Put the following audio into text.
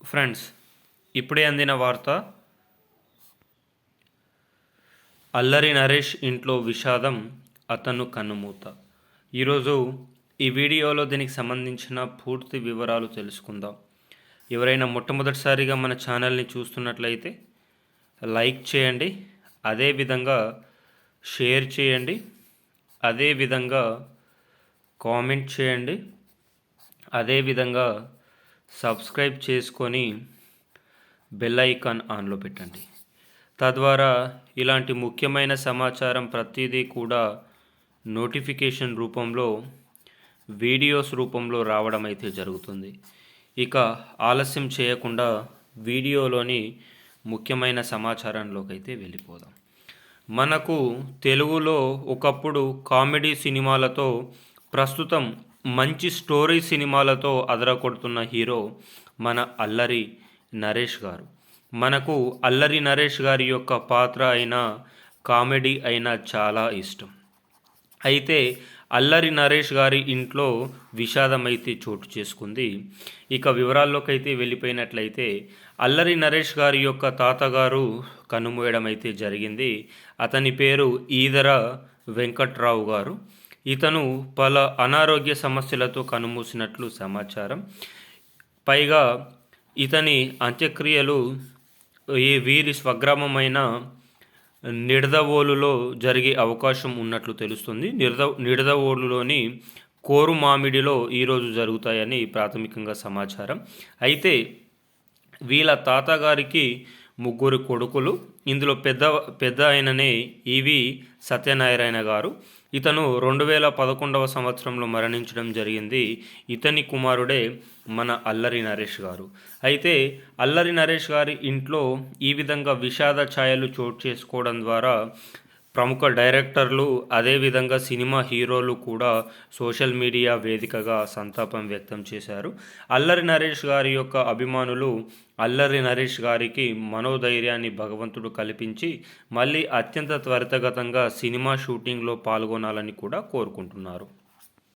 Friends ఇప్పుడే అందిన వార్త అల్లరి నరేష్ ఇంట్లో విషాదం అతను కన్నుమూత. ఈరోజు ఈ వీడియోలో దీనికి సంబంధించిన పూర్తి వివరాలు తెలుసుకుందాం. ఎవరైనా మొట్టమొదటిసారిగా మన ఛానల్ని చూస్తున్నట్లయితే లైక్ చేయండి అదేవిధంగా షేర్ చేయండి అదేవిధంగా కామెంట్ చేయండి అదేవిధంగా సబ్స్క్రైబ్ చేసుకొని బెల్ ఐకాన్ ఆన్లో పెట్టండి. తద్వారా ఇలాంటి ముఖ్యమైన సమాచారం ప్రతిదీ కూడా నోటిఫికేషన్ రూపంలో వీడియోస్ రూపంలో రావడం అయితే జరుగుతుంది. ఇక ఆలస్యం చేయకుండా వీడియోలోని ముఖ్యమైన సమాచారంలోకి అయితే వెళ్ళిపోదాం. మనకు తెలుగులో ఒకప్పుడు కామెడీ సినిమాలతో ప్రస్తుతం మంచి స్టోరీ సినిమాలతో అదరకొడుతున్న హీరో మన అల్లరి నరేష్ గారు. మనకు అల్లరి నరేష్ గారి యొక్క పాత్ర అయినా కామెడీ అయినా చాలా ఇష్టం. అయితే అల్లరి నరేష్ గారి ఇంట్లో విషాదం అయితే చోటు చేసుకుంది. ఇక వివరాల్లోకి అయితే వెళ్ళిపోయినట్లయితే అల్లరి నరేష్ గారి యొక్క తాతగారు కనుమూయడం అయితే జరిగింది. అతని పేరు ఈదర వెంకట్రావు గారు. ఇతను పలు అనారోగ్య సమస్యలతో కనుమూసినట్లు సమాచారం. పైగా ఇతని అంత్యక్రియలు ఈ వీరి స్వగ్రామమైన నిడదవోలులో జరిగే అవకాశం ఉన్నట్లు తెలుస్తుంది. నిడద నిడదవోలులోని కోరు మామిడిలో ఈరోజు జరుగుతాయని ప్రాథమికంగా సమాచారం. అయితే వీళ్ళ తాతగారికి ముగ్గురు కొడుకులు. ఇందులో పెద్ద పెద్ద ఆయననే ఈవి సత్యనారాయణ గారు. ఇతను రెండు వేల పదకొండవ సంవత్సరంలో మరణించడం జరిగింది. ఇతని కుమారుడే మన అల్లరి నరేష్ గారు. అయితే అల్లరి నరేష్ గారి ఇంట్లో ఈ విధంగా విషాద ఛాయలు చోటు చేసుకోవడం ద్వారా ప్రముఖ డైరెక్టర్లు అదేవిధంగా సినిమా హీరోలు కూడా సోషల్ మీడియా వేదికగా సంతాపం వ్యక్తం చేశారు. అల్లరి నరేష్ గారి యొక్క అభిమానులు అల్లరి నరేష్ గారికి మనోధైర్యాన్ని భగవంతుడు కల్పించి మళ్ళీ అత్యంత త్వరితగతంగా సినిమా షూటింగ్లో పాల్గొనాలని కూడా కోరుకుంటున్నారు.